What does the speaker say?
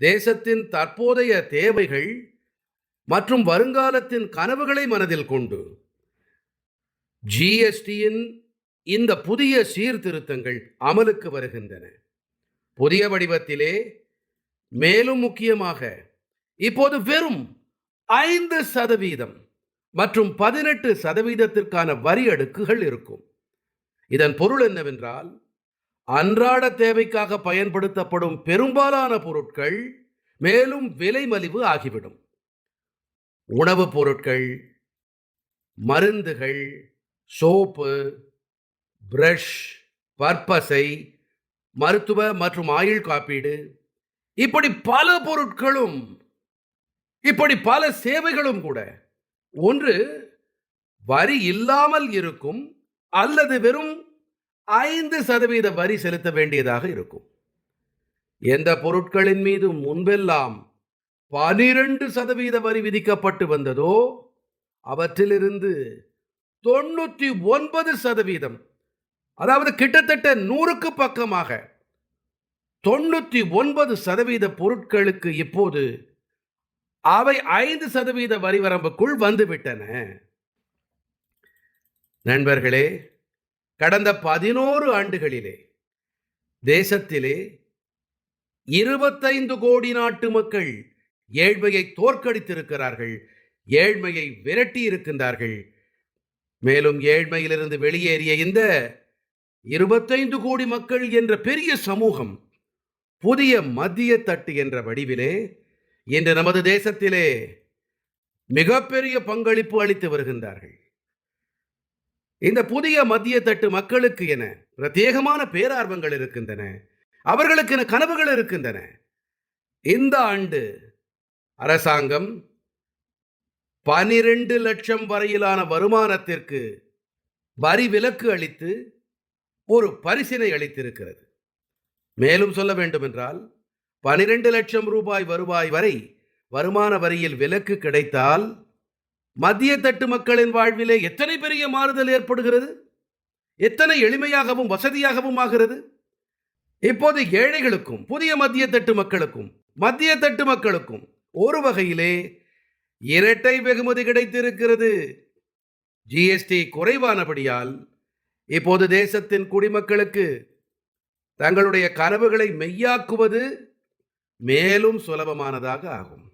தேசத்தின் தற்போதைய தேவைகள் மற்றும் வருங்காலத்தின் கனவுகளை மனதில் கொண்டு ஜிஎஸ்டியின் இந்த புதிய சீர்திருத்தங்கள் அமலுக்கு வருகின்றன. புதிய வடிவத்திலே மேலும் முக்கியமாக இப்போது வெறும் ஐந்து சதவீதம் மற்றும் பதினெட்டு சதவீதத்திற்கான வரி அடுக்குகள் இருக்கும். இதன் பொருள் என்னவென்றால் அன்றாட தேவைக்காக பயன்படுத்தப்படும் பெரும்பாலான பொருட்கள் மேலும் விலை மலிவு ஆகிவிடும். உணவுப் பொருட்கள் மருந்துகள் சோப்பு பிரஷ் பற்பசை மருத்துவ மற்றும் ஆயுள் காப்பீடு இப்படி பல பொருட்களும் இப்படி பல சேவைகளும் கூட. ஒன்று வரி இல்லாமல் இருக்கும் அல்லது வெறும் ஐந்து சதவீத வரி செலுத்த வேண்டியதாக இருக்கும். எந்த பொருட்களின் மீது முன்பெல்லாம் பனிரெண்டு சதவீத வரி விதிக்கப்பட்டு வந்ததோ அவற்றிலிருந்து தொண்ணூற்றி ஒன்பது சதவீதம் அதாவது கிட்டத்தட்ட நூறுக்கு பக்கமாக தொண்ணூற்றி ஒன்பது சதவீத பொருட்களுக்கு இப்போது அவை ஐந்து சதவீத வரி வரம்புக்குள் வந்துவிட்டன. நண்பர்களே கடந்த பதினோரு ஆண்டுகளிலே தேசத்திலே இருபத்தைந்து கோடி நாட்டு மக்கள் ஏழ்மையை தோற்கடித்திருக்கிறார்கள் ஏழ்மையை விரட்டி இருக்கின்றார்கள். மேலும் ஏழ்மையிலிருந்து வெளியேறிய இந்த இருபத்தைந்து கோடி மக்கள் என்ற பெரிய சமூகம் புதிய மத்திய தட்டு என்ற வடிவிலே இன்று நமது தேசத்திலே மிகப்பெரிய பங்களிப்பு அளித்து வருகின்றார்கள். இந்த புதிய மத்திய தட்டு மக்களுக்கு என பிரத்யேகமான பேரார்வங்கள் இருக்கின்றன. அவர்களுக்கு என கனவுகள் இருக்கின்றன. இந்த ஆண்டு அரசாங்கம் பனிரெண்டு லட்சம் வரையிலான வருமானத்திற்கு வரி விலக்கு அளித்து ஒரு பரிசினை அளித்திருக்கிறது. மேலும் சொல்ல வேண்டுமென்றால் பனிரெண்டு லட்சம் ரூபாய் வருவாய் வரை வருமான வரியில் விலக்கு கிடைத்தால் மத்திய தட்டு மக்களின் வாழ்விலே எத்தனை பெரிய மாறுதல் ஏற்படுகிறது? எத்தனை எளிமையாகவும் வசதியாகவும் ஆகிறது? இப்போது ஏழைகளுக்கும் புதிய மத்திய தட்டு மக்களுக்கும் மத்திய தட்டு மக்களுக்கும் ஒரு வகையிலே இரட்டை வெகுமதி கிடைத்திருக்கிறது. ஜிஎஸ்டி குறைவானபடியால் இப்போது தேசத்தின் குடிமக்களுக்கு தங்களுடைய கனவுகளை மெய்யாக்குவது மேலும் சுலபமானதாக ஆகும்.